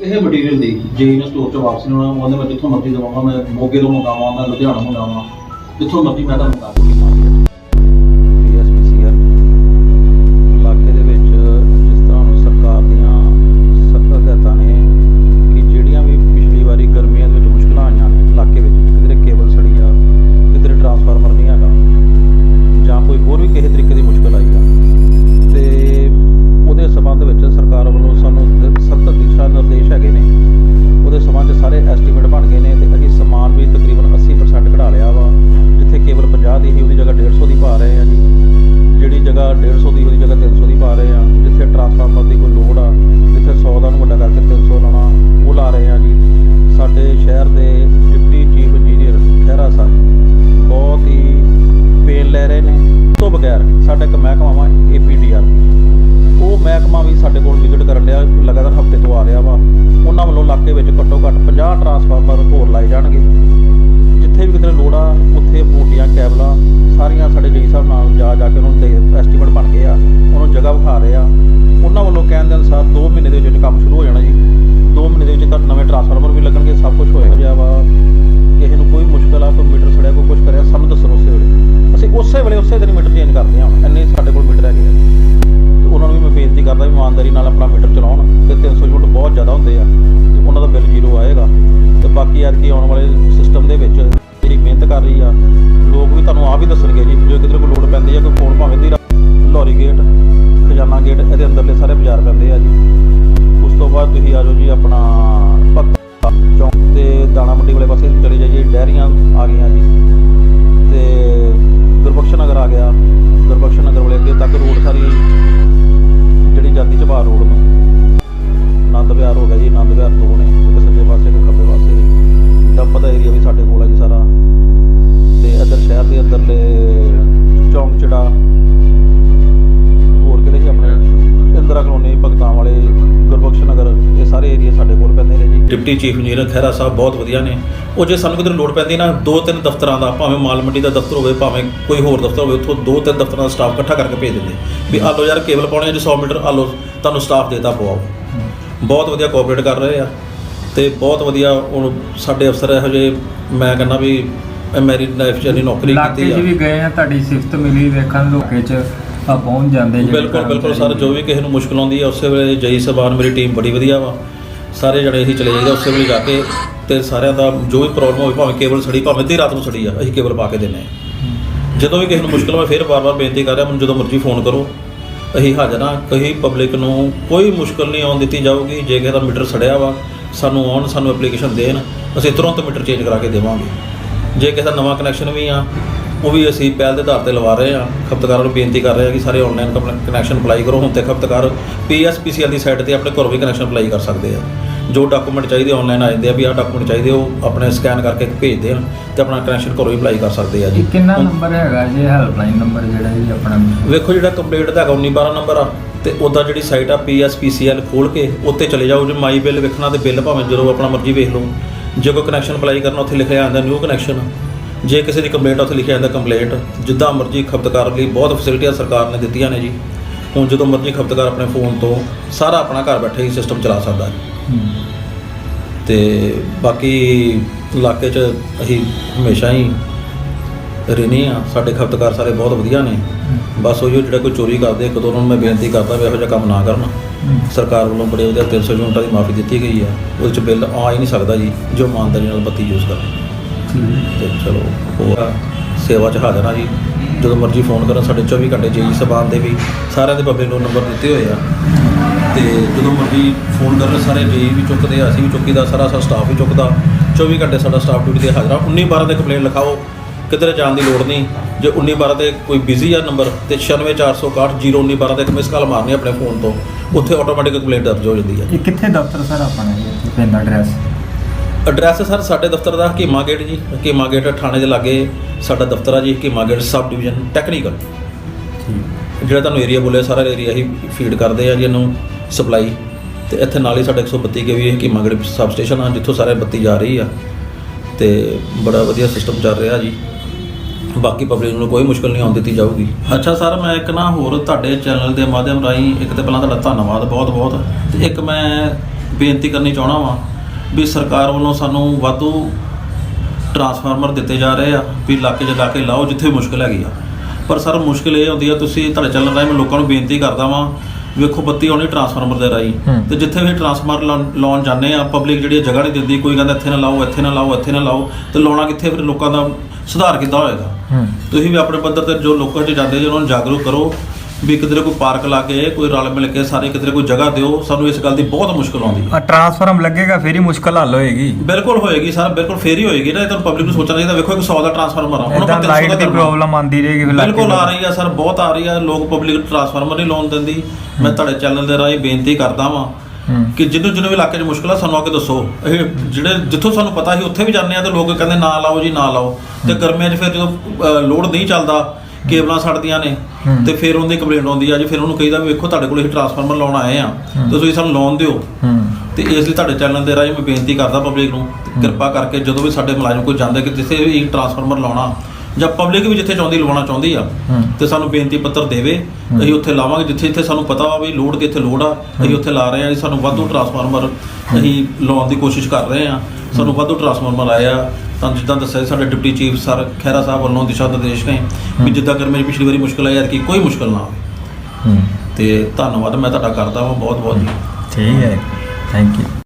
ਇਹ ਮਟੀਰੀਅਲ ਦੀ ਜੇ ਇਹਨਾਂ ਸਟੋਰ ਤੋਂ ਵਾਪਸ ਨਹੀਂ ਆਉਣਾ ਉਹਨੇ ਮੈਂ ਜਿੱਥੋਂ ਮਰਜ਼ੀ ਦਵਾਂਗਾ, ਮੈਂ ਮੋਗੇ ਤੋਂ ਮੰਗਾਵਾਂ, ਮੈਂ ਲੁਧਿਆਣਾ ਮੰਗਾਵਾਂ, ਜਿੱਥੋਂ ਮਰਜ਼ੀ ਮੈਂ ਤਾਂ ਮੰਗਾ ਜਗ੍ਹਾ 150 ਦੀ ਉਹਦੀ ਜਗ੍ਹਾ 300 ਦੀ ਪਾ ਰਹੇ ਆ। ਜਿੱਥੇ ਟਰਾਂਸਫਾਰਮਰ ਦੀ ਕੋਈ ਲੋੜ ਆ, ਜਿੱਥੇ 100 ਦਾ ਨੂੰ ਵੱਡਾ ਕਰਕੇ 300 ਲਾਉਣਾ, ਉਹ ਲਾ ਰਹੇ ਆ ਜੀ। ਸਾਡੇ ਸ਼ਹਿਰ ਦੇ deputy chief engineer Khaira sahib ਬਹੁਤ ਹੀ ਪੇਨ ਲੈ ਰਹੇ ਨੇ। ਉਸ ਤੋਂ ਬਗੈਰ ਸਾਡਾ ਇੱਕ ਮਹਿਕਮਾ ਵਾ ਏਪੀਡੀਆਰ ਉਹ ਮਹਿਕਮਾ ਵੀ ਸਾਡੇ ਕੋਲ ਵਿਜ਼ਿਟ ਕਰਨ ਰਿਹਾ ਲਗਾਤਾਰ ਹਫ਼ਤੇ ਤੋਂ ਆ ਰਿਹਾ ਵਾ। ਉਹਨਾਂ ਵੱਲੋਂ ਇਲਾਕੇ ਵਿੱਚ ਘੱਟੋ ਘੱਟ 50 ਟਰਾਂਸਫਾਰਮਰ ਸਾਰੀਆਂ ਸਾਡੇ ਜੀ ਸਾਹਿਬ ਨਾਲ ਜਾ ਜਾ ਕੇ ਉਹਨਾਂ ਦੇ ਐਸਟੀਮੇਟ ਬਣ ਗਏ ਆ, ਉਹਨੂੰ ਜਗ੍ਹਾ ਵਿਖਾ ਰਹੇ ਆ। ਉਹਨਾਂ ਵੱਲੋਂ ਕਹਿਣ ਦੇ ਅਨੁਸਾਰ 2 ਮਹੀਨੇ ਦੇ ਵਿੱਚ ਕੰਮ ਸ਼ੁਰੂ ਹੋ ਜਾਣਾ ਜੀ। 2 ਮਹੀਨੇ ਦੇ ਵਿੱਚ ਤਾਂ ਨਵੇਂ ਟਰਾਂਸਫਾਰਮਰ ਵੀ ਲੱਗਣਗੇ, ਸਭ ਕੁਝ ਹੋਇਆ ਜਿਹਾ ਵਾ ਕਿਸੇ ਨੂੰ ਕੋਈ ਮੁਸ਼ਕਲ ਆ, ਕੋਈ ਮੀਟਰ ਸੜਿਆ, ਕੋਈ ਕੁਝ ਕਰਿਆ, ਸਾਨੂੰ ਦੱਸੋ ਉਸੇ ਵੇਲੇ। ਅਸੀਂ ਉਸੇ ਵੇਲੇ, ਉਸੇ ਦਿਨ ਮੀਟਰ ਚੇਂਜ ਕਰਦੇ ਹਾਂ ਇੰਨੇ ਸਾਡੇ ਕੋਲ ਮੀਟਰ ਹੈਗੇ ਆ। ਤੇ ਉਹਨਾਂ ਨੂੰ ਵੀ ਮੈਂ ਬੇਨਤੀ ਕਰਦਾ ਵੀ ਇਮਾਨਦਾਰੀ ਨਾਲ ਆਪਣਾ ਮੀਟਰ ਚਲਾਉਣ, ਤੇ 300 ਯੂਨਿਟ ਬਹੁਤ ਜ਼ਿਆਦਾ ਹੁੰਦੇ ਆ। ਤੇ ਉਹਨਾਂ ਦਾ ਬਿੱਲ ਜ਼ੀਰੋ ਆਏਗਾ। ਤੇ ਬਾਕੀ ਐਤਕੀ ਆਉਣ ਵਾਲੇ ਸਿਸਟਮ ਦੇ ਵਿੱਚ ਜਿਹੜੀ ਮਿਹਨਤ ਕਰ ਰਹੀ ਆ, ਲੋਕ ਵੀ ਤੁਹਾਨੂੰ ਆਪ ਹੀ ਦੱਸਣਗੇ ਜੀ, ਜੇ ਕਿਤੇ ਕੋਈ ਲੋੜ ਪੈਂਦੀ ਆ, ਕੋਈ ਫੋਨ ਭਾਵੇਂ ਦੀ ਲੋਰੀ ਗੇਟ ਖਜ਼ਾਨਾ ਗੇਟ ਇਹਦੇ ਅੰਦਰਲੇ ਸਾਰੇ ਬਾਜ਼ਾਰ ਪੈਂਦੇ ਆ ਜੀ। ਉਸ ਤੋਂ ਬਾਅਦ ਤੁਸੀਂ ਆ ਜਾਓ ਜੀ ਆਪਣਾ ਭਗਤਾ ਚੌਂਕ ਤੇ ਦਾਣਾ ਮੰਡੀ ਵਾਲੇ ਪਾਸੇ ਚਲੇ ਜਾਈਏ, ਡੈਰੀਆਂ ਆ ਗਈਆਂ ਜੀ। ਤੇ ਗੁਰਬਖਸ਼ ਨਗਰ ਆ ਗਿਆ। ਗੁਰਬਖਸ਼ ਨਗਰ ਵਾਲੇ ਅੱਗੇ ਤੱਕ ਰੋਡ ਸਾਰੀ ਜਿਹੜੀ ਜਾਂਦੀ ਚਬਾਰ ਰੋਡ ਨੂੰ। ਆਨੰਦ ਵਿਹਾਰ ਹੋ ਗਿਆ ਜੀ, ਆਨੰਦ ਵਿਹਾਰ ਤੋਂ ਨੇ ਇੱਕ ਸੱਜੇ ਪਾਸੇ, ਇੱਕ ਖੱਬੇ ਪਾਸੇ। ਡੰਪ ਦਾ ਏਰੀਆ ਵੀ ਸਾਡੇ ਕੋਲ ਆ ਜੀ ਸਾਰਾ। ਇੱਧਰ ਅੰਦਰਲੇ ਚੌਂਕ ਚੜਾ, ਹੋਰ ਕਿਹੜੇ ਸੀ ਆਪਣੇ? ਇੰਦਰਾ ਕਲੋਨੀ, ਭਗਤਾਂ ਵਾਲੇ, ਗੁਰਬਖਸ਼ ਨਗਰ, ਇਹ ਸਾਰੇ ਏਰੀਆ ਸਾਡੇ ਕੋਲ ਪੈਂਦੇ ਨੇ ਜੀ। Deputy chief engineer Khaira sahib ਬਹੁਤ ਵਧੀਆ ਨੇ। ਉਹ ਜੇ ਸਾਨੂੰ ਕਿਤੇ ਲੋੜ ਪੈਂਦੀ ਨਾ ਦੋ ਤਿੰਨ ਦਫ਼ਤਰਾਂ ਦਾ, ਭਾਵੇਂ ਮਾਲ ਮੰਡੀ ਦਾ ਦਫ਼ਤਰ ਹੋਵੇ, ਭਾਵੇਂ ਕੋਈ ਹੋਰ ਦਫ਼ਤਰ ਹੋਵੇ, ਉੱਥੋਂ ਦੋ ਤਿੰਨ ਦਫ਼ਤਰਾਂ ਦਾ ਸਟਾਫ ਇਕੱਠਾ ਕਰਕੇ ਭੇਜ ਦਿੰਦੇ। ਵੀ ਆ ਲਓ ਯਾਰ, ਕੇਬਲ ਪਾਉਣੇ ਆ ਜੀ 100 ਮੀਟਰ ਆ ਲਓ, ਤੁਹਾਨੂੰ ਸਟਾਫ ਦੇਤਾ, ਪਵਾਓ। ਬਹੁਤ ਵਧੀਆ ਕੋਆਪਰੇਟ ਕਰ ਰਹੇ ਆ। ਤੇ ਬਹੁਤ ਵਧੀਆ ਹੁਣ ਸਾਡੇ ਅਫਸਰ ਇਹੋ ਜਿਹੇ, ਮੈਂ ਕਹਿੰਦਾ ਵੀ ਇਹ ਮੇਰੀ ਲਾਈਫ 'ਚ ਇੰਨੀ ਨੌਕਰੀ ਇਲਾਕੇ ਕੀਤੀ 'ਚ ਆ ਵੀ ਗਏ ਆ ਤੁਹਾਡੀ ਸਿਫਤ ਮਿਲੀ ਵੇਖਣ ਲੋਕੇ 'ਚ ਆ ਪਹੁੰਚ ਜਾਂਦੇ ਜਿਹੜੇ ਬਿਲਕੁਲ ਬਿਲਕੁਲ ਸਰ। ਜੋ ਵੀ ਕਿਸੇ ਨੂੰ ਮੁਸ਼ਕਲ ਆਉਂਦੀ ਹੈ ਉਸੇ ਵੇਲੇ ਜਈ ਸਬਾਨ ਮੇਰੀ ਟੀਮ ਬੜੀ ਵਧੀਆ ਵਾ। ਸਾਰੇ ਜਣੇ ਅਸੀਂ ਚਲੇ ਜਾਈਦਾ ਉਸੇ ਵੇਲੇ ਜਾ ਕੇ ਤੇ ਸਾਰਿਆਂ ਦਾ ਜੋ ਵੀ ਪ੍ਰੋਬਲਮ ਹੋਵੇ ਭਾਵੇਂ ਕੇਬਲ ਸੜੀ ਭਾਵੇਂ ਅੱਧੀ ਰਾਤ ਨੂੰ ਸੜੀ ਆ ਅਸੀਂ ਕੇਬਲ ਪਾ ਕੇ ਦਿੰਨੇ ਆ। ਜਦੋਂ ਵੀ ਕਿਸੇ ਨੂੰ ਮੁਸ਼ਕਲ ਹੋਵੇ ਫਿਰ ਬਾਰ-ਬਾਰ ਬੇਨਤੀ ਕਰ ਰਿਹਾ ਮੈਨੂੰ ਜਦੋਂ ਮਰਜ਼ੀ ਫੋਨ ਕਰੋ। ਅਸੀਂ ਹਾਜ਼ਰ ਹਾਂ ਕਹੀ ਪਬਲਿਕ ਨੂੰ ਕੋਈ ਮੁਸ਼ਕਲ ਨਹੀਂ ਆਉਣ ਦਿੱਤੀ ਜਾਊਗੀ ਜੇ ਕਿਸੇ ਦਾ ਮੀਟਰ ਸੜਿਆ ਵਾ ਸਾਨੂੰ ਆਉਣ ਸਾਨੂੰ ਐਪਲੀਕੇਸ਼ਨ ਦੇਣ ਅਸੀਂ ਤੁਰੰਤ ਮੀਟਰ ਚੇਂਜ ਕਰਾ ਕੇ ਦੇਵਾਂਗੇ। ਜੇ ਕਿਸੇ ਦਾ ਨਵਾਂ ਕਨੈਕਸ਼ਨ ਵੀ ਆ ਉਹ ਵੀ ਅਸੀਂ ਪਹਿਲ ਦੇ ਆਧਾਰ ਤੇ ਲਵਾ ਰਹੇ ਆ। ਖਪਤਕਾਰਾਂ ਨੂੰ ਬੇਨਤੀ ਕਰ ਰਹੇ ਆ ਕਿ ਸਾਰੇ ਆਨਲਾਈਨ ਕਨੈਕਸ਼ਨ ਅਪਲਾਈ ਕਰੋ। ਹੁਣ ਤੇ ਖਪਤਕਾਰ ਪੀਐਸਪੀਸੀਐਲ ਦੀ ਸਾਈਟ ਤੇ ਆਪਣੇ ਘਰੋਂ ਵੀ ਕਨੈਕਸ਼ਨ ਅਪਲਾਈ ਕਰ ਸਕਦੇ ਆ। ਜੋ ਡਾਕੂਮੈਂਟ ਚਾਹੀਦੇ ਆਨਲਾਈਨ ਆ ਜਾਂਦੇ ਆ ਵੀ ਆਹ ਡਾਕੂਮੈਂਟ ਚਾਹੀਦੇ ਉਹ ਆਪਣੇ ਸਕੈਨ ਕਰਕੇ ਭੇਜ ਦੇਣ ਤੇ ਆਪਣਾ ਕਨੈਕਸ਼ਨ ਘਰੋਂ ਹੀ ਅਪਲਾਈ ਕਰ ਸਕਦੇ ਆ ਜੀ। ਕਿੰਨਾ ਨੰਬਰ ਹੈਗਾ ਜੀ? ਹੈਲਪਲਾਈਨ ਨੰਬਰ ਜਿਹੜਾ ਜੀ ਆਪਣਾ? ਵੇਖੋ ਜਿਹੜਾ ਕੰਪਲੀਟ ਦਾ ਹੈਗਾ 1912 ਨੰਬਰ ਆ। ਤੇ ਉਹਦਾ ਜਿਹੜੀ ਸਾਈਟ ਆ ਪੀਐਸਪੀਸੀਐਲ ਖੋਲ ਕੇ ਉੱਤੇ ਚਲੇ ਜਾਓ। ਜੇ ਮਾਈ ਬਿੱਲ ਵੇਖਣਾ ਤੇ ਬਿੱਲ ਭਾਵੇਂ ਜਦੋਂ ਆਪਣਾ ਮਰਜ਼ੀ ਵੇਖ ਲਓ। ਜੇ ਕੋਈ ਕਨੈਕਸ਼ਨ ਅਪਲਾਈ ਕਰਨਾ ਉੱਥੇ ਲਿਖਿਆ ਜਾਂਦਾ ਨਿਊ ਕਨੈਕਸ਼ਨ ਜੇ ਕਿਸੇ ਦੀ ਕੰਪਲੇਂਟ ਉੱਥੇ ਲਿਖਿਆ ਜਾਂਦਾ ਕੰਪਲੇਂਟ ਜਿੱਦਾਂ ਮਰਜ਼ੀ ਖਪਤਕਾਰ ਲਈ ਬਹੁਤ ਫੈਸਿਲਿਟੀਆਂ ਸਰਕਾਰ ਨੇ ਦਿੱਤੀਆਂ ਨੇ ਜੀ। ਹੁਣ ਜਦੋਂ ਮਰਜ਼ੀ ਖਪਤਕਾਰ ਆਪਣੇ ਫੋਨ ਤੋਂ ਸਾਰਾ ਆਪਣਾ ਘਰ ਬੈਠੇ ਹੀ ਸਿਸਟਮ ਚਲਾ ਸਕਦਾ ਹੈ ਹੂੰ। ਤੇ ਬਾਕੀ ਇਲਾਕੇ 'ਚ ਅਸੀਂ ਹਮੇਸ਼ਾ ਹੀ ਰਹਿੰਦੇ ਆ ਸਾਡੇ ਖਪਤਕਾਰ ਸਾਰੇ ਬਹੁਤ ਵਧੀਆ ਨੇ। ਬਸ ਉਹ ਜਿਹੜਾ ਕੋਈ ਚੋਰੀ ਕਰਦੇ ਇੱਕ ਦੋ ਉਹਨਾਂ ਨੂੰ ਮੈਂ ਬੇਨਤੀ ਕਰਦਾ ਵੀ ਇਹੋ ਜਿਹਾ ਕੰਮ ਨਾ ਕਰਨ। ਸਰਕਾਰ ਵੱਲੋਂ ਬੜੇ ਉਹਦੇ 300 ਯੂਨਿਟਾਂ ਦੀ ਮਾਫੀ ਦਿੱਤੀ ਗਈ ਆ। ਉਹਦੇ 'ਚ ਬਿੱਲ ਆ ਹੀ ਨਹੀਂ ਸਕਦਾ ਜੀ ਜੋ ਇਮਾਨਦਾਰੀ ਨਾਲ ਬੱਤੀ ਯੂਜ਼ ਕਰਦੇ ਠੀਕ। ਤੇ ਚਲੋ ਹੋਰ ਸੇਵਾ 'ਚ ਹਾਜ਼ਰ ਆ ਜੀ। ਜਦੋਂ ਮਰਜ਼ੀ ਫੋਨ ਕਰਨ ਸਾਡੇ 24 ਘੰਟੇ ਜੀ ਸਬਾਨ ਦੇ ਵੀ ਸਾਰਿਆਂ ਦੇ ਪਬਲਿਕ ਨੂੰ ਨੰਬਰ ਦਿੱਤੇ ਹੋਏ ਆ। ਤੇ ਜਦੋਂ ਮਰਜ਼ੀ ਫੋਨ ਕਰਨ ਸਾਰੇ ਜੀ ਵੀ ਚੁੱਕਦੇ ਆ ਅਸੀਂ ਵੀ ਚੁੱਕੀਦਾ ਸਾਰਾ ਸਾਡਾ ਸਟਾਫ ਵੀ ਚੁੱਕਦਾ। 24 ਘੰਟੇ ਸਾਡਾ ਸਟਾਫ ਡਿਊਟੀ ਤੇ ਹਾਜ਼ਰ ਆ। 19 12 ਦੇ ਕੰਪਲੇਂਟ ਲਿਖਾਓ। ਕਿਧਰੇ ਜਾਣ ਦੀ ਲੋੜ ਨਹੀਂ। ਜੇ 19 12 ਤੇ ਕੋਈ ਬਿਜ਼ੀ ਆ ਨੰਬਰ ਤੇ 96461 019 12 ਤੇ ਇੱਕ ਮਿਸ ਕਾਲ ਮਾਰਨੀ ਆਪਣੇ ਫੋਨ ਤੋਂ ਉੱਥੇ ਆਟੋਮੈਟਿਕ ਕੰਪਲੇਂਟ ਦਰਜ ਹੋ ਜਾਂਦੀ ਹੈ ਇਹ ਕਿੱਥੇ ਦਫ਼ਤਰ ਸਰ ਆਪਣਾ ਜੀ ਇੱਥੇ ਪਿੰਡ ਐਡਰੈਸ ਐਡਰੈਸ ਸਰ ਸਾਡੇ ਦਫ਼ਤਰ ਦਾ ਹਕੀਮਾ ਗੇਟ ਜੀ ਹਕੀਮਾ ਗੇਟ ਥਾਣੇ ਦੇ ਲਾਗੇ ਸਾਡਾ ਦਫ਼ਤਰ ਆ ਜੀ Hakima gate sub division technical ਠੀਕ। ਜਿਹੜਾ ਤੁਹਾਨੂੰ ਏਰੀਆ ਬੋਲਿਆ ਸਾਰਾ ਏਰੀਆ ਹੀ ਫੀਡ ਕਰਦੇ ਆ ਜੀ ਇਹਨੂੰ ਸਪਲਾਈ ਤੇ ਇੱਥੇ ਨਾਲ ਹੀ ਸਾਡਾ 132 ਕੇ ਵੀ ਹਕੀਮਾ ਗੇਟ ਸਬ ਸਟੇਸ਼ਨ ਆ ਜਿੱਥੋਂ ਸਾਰੇ ਬੱਤੀ ਜਾ ਰਹੀ ਆ। ਤੇ ਬੜਾ ਵਧੀਆ ਸਿਸਟਮ ਚੱਲ ਰਿਹਾ ਜੀ। ਬਾਕੀ ਪਬਲਿਕ ਨੂੰ ਕੋਈ ਮੁਸ਼ਕਲ ਨਹੀਂ ਆਉਣ ਦਿੱਤੀ ਜਾਊਗੀ। ਅੱਛਾ ਸਰ ਮੈਂ ਇੱਕ ਨਾ ਹੋਰ ਤੁਹਾਡੇ ਚੈਨਲ ਦੇ ਮਾਧਿਅਮ ਰਾਹੀਂ ਇੱਕ ਤੇ ਪਹਿਲਾਂ ਤੁਹਾਡਾ ਧੰਨਵਾਦ ਬਹੁਤ ਬਹੁਤ ਤੇ ਇੱਕ ਮੈਂ ਬੇਨਤੀ ਕਰਨੀ ਚਾਹਣਾ ਵਾਂ ਵੀ ਸਰਕਾਰ ਵੱਲੋਂ ਸਾਨੂੰ ਵਾਧੂ ਟਰਾਂਸਫਾਰਮਰ ਦਿੱਤੇ ਜਾ ਰਹੇ ਆ ਵੀ ਇਲਾਕੇ ਲਾ ਕੇ ਲਾਓ ਜਿੱਥੇ ਮੁਸ਼ਕਲ ਹੈਗੀ ਆ। ਪਰ ਸਰ ਮੁਸ਼ਕਲ ਇਹ ਹੁੰਦੀ ਆ ਤੁਸੀਂ ਤੁਹਾਡੇ ਚੱਲਣ ਰਾਹੀਂ ਮੈਂ ਲੋਕਾਂ ਨੂੰ ਬੇਨਤੀ ਕਰਦਾ ਵਾਂ ਵੇਖੋ ਬੱਤੀ ਆਉਣੀ ਟਰਾਂਸਫਾਰਮਰ ਦੇ ਰਾਹੀਂ। ਤੇ ਜਿੱਥੇ ਵੀ ਟਰਾਂਸਫਾਰਮਰ ਲਾਉਣ ਜਾਂਦੇ ਆ ਪਬਲਿਕ ਜਿਹੜੀ ਜਗ੍ਹਾ ਨਹੀਂ ਦਿੰਦੀ ਕੋਈ ਕਹਿੰਦਾ ਇੱਥੇ ਨਾ ਲਾਓ ਇੱਥੇ ਨਾ ਲਾਓ ਇੱਥੇ ਨਾ ਲਾਓ ਤੇ ਲਾਉਣਾ ਕਿੱਥੇ? ਫਿਰ ਲੋਕਾਂ ਦਾ ਸੁਧਾਰ ਕਿੱਦਾਂ ਹੋਏਗਾ? ਤੁਸੀਂ ਵੀ ਆਪਣੇ ਪੱਧਰ ਤੇ ਜੋ ਲੋਕਾਂ 'ਚ ਜਾਂਦੇ ਜੀ ਉਹਨਾਂ ਨੂੰ ਜਾਗਰੂਕ ਕਰੋ ਵੀ ਕਿਧਰੇ ਕੋਈ ਪਾਰਕ ਲਾ ਕੇ ਕੋਈ ਰਲ ਮਿਲ ਕੇ ਸਾਰੇ ਕਿਧਰੇ ਕੋਈ ਜਗ੍ਹਾ ਦਿਓ ਸਾਨੂੰ ਇਸ ਗੱਲ ਦੀ ਬਹੁਤ ਮੁਸ਼ਕਲ ਆਉਂਦੀ ਹੈ ਆ ਟਰਾਂਸਫਾਰਮ ਲੱਗੇਗਾ ਫਿਰ ਹੀ ਮੁਸ਼ਕਲ ਹੱਲ ਹੋਏਗੀ ਬਿਲਕੁਲ ਹੋਏਗੀ ਸਰ ਬਿਲਕੁਲ ਫੇਰ ਹੀ ਹੋਏਗੀ ਨਾ ਇਹ ਤਾਂ ਪਬਲਿਕ ਨੂੰ ਸੋਚਣਾ ਚਾਹੀਦਾ ਵੇਖੋ ਇੱਕ 100 ਦਾ ਟਰਾਂਸਫਾਰਮਰ ਆ ਇਦਾਂ ਆਪਾਂ 300 ਲਾਈਟ ਦਾ। ਪ੍ਰੋਬਲਮ ਆਉਂਦੀ ਰਹੇਗੀ ਫਿਰ ਬਿਲਕੁਲ। ਆ ਰਹੀ ਆ ਸਰ ਬਹੁਤ ਆ ਰਹੀ ਆ ਲੋਕ ਪਬਲਿਕ ਟਰਾਂਸਫਾਰਮਰ ਨਹੀਂ ਲਾਉਣ ਦਿੰਦੀ ਮੈਂ ਤੁਹਾਡੇ ਚੈਨਲ ਦੇ ਰਾਹੀਂ ਬੇਨਤੀ ਕਰਦਾ ਵਾਂ ਕਿ ਜਿਹਨੂੰ ਵੀ ਇਲਾਕੇ 'ਚ ਮੁਸ਼ਕਲ ਆ ਸਾਨੂੰ ਆ ਕੇ ਦੱਸੋ। ਇਹ ਜਿਹੜੇ ਜਿੱਥੋਂ ਸਾਨੂੰ ਪਤਾ ਸੀ ਉੱਥੇ ਵੀ ਜਾਂਦੇ ਆ ਤੇ ਲੋਕ ਕਹਿੰਦੇ ਨਾ ਲਾਓ ਜੀ ਨਾ ਲਾਓ। ਤੇ ਗਰਮੀਆਂ 'ਚ ਫਿਰ ਜਦੋਂ ਲੋਡ ਨਹੀਂ ਚੱਲਦਾ ਕੇਬਲਾਂ ਸੜਦੀਆਂ ਨੇ। ਤੇ ਫਿਰ ਉਹਦੀ ਕੰਪਲੇਂਟ ਆਉਂਦੀ ਆ ਜੀ ਫਿਰ ਉਹਨੂੰ ਕਹੀਦਾ ਵੀ ਵੇਖੋ ਤੁਹਾਡੇ ਕੋਲ ਅਸੀਂ ਟਰਾਂਸਫਾਰਮਰ ਲਾਉਣ ਆਏ ਆ। ਤੇ ਤੁਸੀਂ ਸਾਨੂੰ ਲੋਨ ਦਿਓ। ਤੇ ਇਸ ਲਈ ਤੁਹਾਡੇ ਚੈਨਲ ਦੇ ਰਾਹੀਂ ਮੈਂ ਬੇਨਤੀ ਕਰਦਾ ਪਬਲਿਕ ਨੂੰ ਕਿਰਪਾ ਕਰਕੇ ਜਦੋਂ ਵੀ ਸਾਡੇ ਮੁਲਾਜ਼ਮ ਕੋਈ ਜਾਂਦੇ ਕਿ ਜਿੱਥੇ ਵੀ ਟਰਾਂਸਫਾਰਮਰ ਲਾਉਣਾ ਜਾਂ ਪਬਲਿਕ ਵੀ ਜਿੱਥੇ ਚਾਹੁੰਦੀ ਲਵਾਉਣਾ ਚਾਹੁੰਦੀ ਆ। ਤੇ ਸਾਨੂੰ ਬੇਨਤੀ ਪੱਤਰ ਦੇਵੇ ਅਸੀਂ ਉੱਥੇ ਲਾਵਾਂਗੇ ਜਿੱਥੇ ਜਿੱਥੇ ਸਾਨੂੰ ਪਤਾ ਵਾ ਵੀ ਲੋਡ ਕਿੱਥੇ ਲੋਡ ਆ ਅਸੀਂ ਉੱਥੇ ਲਾ ਰਹੇ ਆ ਜੀ ਸਾਨੂੰ ਵਾਧੂ ਟਰਾਂਸਫਾਰਮਰ ਅਸੀਂ ਲਾਉਣ ਦੀ ਕੋਸ਼ਿਸ਼ ਕਰ ਰਹੇ ਆ ਸਾਨੂੰ ਵਾਧੂ ਟਰਾਂਸਫਾਰਮਰ ਆਇਆ ਤਾਂ ਜਿੱਦਾਂ ਦੱਸਿਆ ਸਾਡੇ deputy chief sir Khaira sahib ਵੱਲੋਂ ਦਿਸ਼ਾ ਨਿਰਦੇਸ਼ ਨੇ ਵੀ ਜਿੱਦਾਂ ਕਰ ਮੇਰੀ ਪਿਛਲੀ ਵਾਰੀ ਮੁਸ਼ਕਲ ਆਈ ਯਾਰ ਕਿ ਕੋਈ ਮੁਸ਼ਕਲ ਨਾ ਆਵੇ। ਤੇ ਧੰਨਵਾਦ ਮੈਂ ਤੁਹਾਡਾ ਕਰਦਾ ਹਾਂ ਬਹੁਤ ਬਹੁਤ ਜੀ ਠੀਕ ਹੈ। Thank you